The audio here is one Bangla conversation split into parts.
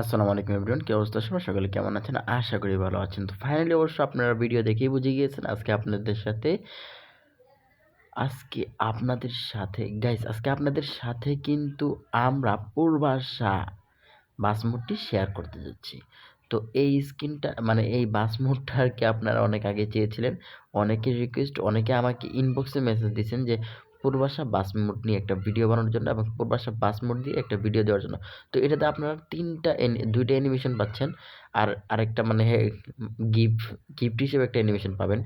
আসসালামু আলাইকুম এভরিওয়ান, কি অবস্থা সবার? সকলে কেমন আছেন? আশা করি ভালো আছেন। তো ফাইনালি অবশ্য আপনারা ভিডিও দেখেই বুঝে গিয়েছেন আজকে আপনাদের সাথে, আজকে আপনাদের সাথে গাইস আজকে আপনাদের সাথে কিন্তু আমরা পূর্বাশা বাস মোডটি শেয়ার করতে যাচ্ছি। তো এই স্ক্রিনটা মানে এই বাস মোডটা আর কি আপনারা অনেক আগে চেয়েছিলেন অনেকের রিকোয়েস্ট অনেকে আমাকে ইনবক্সে মেসেজ দিয়েছেন যে পূর্বাশা বাস মোড নিয়ে একটা ভিডিও বানানোর জন্য এবং পূর্বাশা বাস মোড দিয়ে একটা ভিডিও দেওয়ার জন্য। তো এটাতে আপনারা তিনটা দুইটা অ্যানিমেশন পাচ্ছেন আর আরেকটা মানে গিফট গিফট হিসেবে একটা অ্যানিমেশন পাবেন।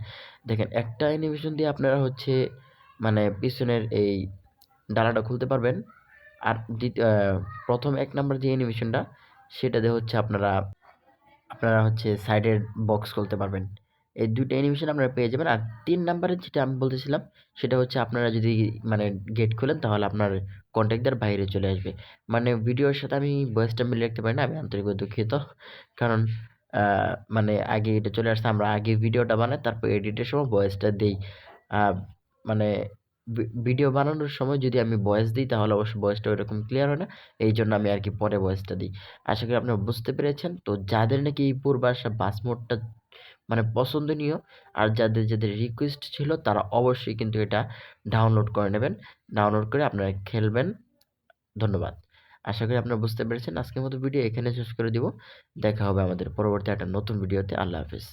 দেখেন, একটা অ্যানিমেশন দিয়ে আপনারা হচ্ছে মানে পিছনের এই ডালাটা খুলতে পারবেন। আর প্রথম এক নাম্বার যে অ্যানিমেশনটা সেটাতে হচ্ছে আপনারা আপনারা হচ্ছে সাইডের বক্স খুলতে পারবেন। এই দুটো অ্যানিমেশন আপনারা পেয়ে যাবেন। আর তিন নাম্বারে যেটা আমি বলতেছিলাম, সেটা হচ্ছে আপনারা যদি মানে গেট খোলেন, তাহলে আপনার কন্ট্যাক্টদার বাইরে চলে আসবে। মানে ভিডিওর সাথে আমি ভয়েসটা মিলে রাখতে পারি না, আমি আন্তরিকভাবে দুঃখিত। কারণ মানে আগে এটা চলে আসছে, আমরা আগে ভিডিওটা বানাই, তারপর এডিটের সময় ভয়েসটা দিই। মানে ভিডিও বানানোর সময় যদি আমি ভয়েস দিই, তাহলে অবশ্যই ভয়েসটা ওইরকম ক্লিয়ার হয় না। এই জন্য আমি আর কি পরে ভয়েসটা দিই। আশা করি আপনারা বুঝতে পেরেছেন। তো যাদের নাকি এই পূর্বাশা বাস মোডটা মানে পছন্দনীয়। আর যাদের যাদের রিকোয়েস্ট ছিল তারা অবশ্যই কিন্তু এটা ডাউনলোড করে নেবেন। ডাউনলোড করে আপনারা খেলবেন। ধন্যবাদ। আশা করি আপনারা বুঝতে পেরেছেন। আজকের মতো ভিডিও এখানে শেষ করে দিব। দেখা হবে আমাদের পরবর্তী একটা নতুন ভিডিওতে আল্লাহ হাফিজ।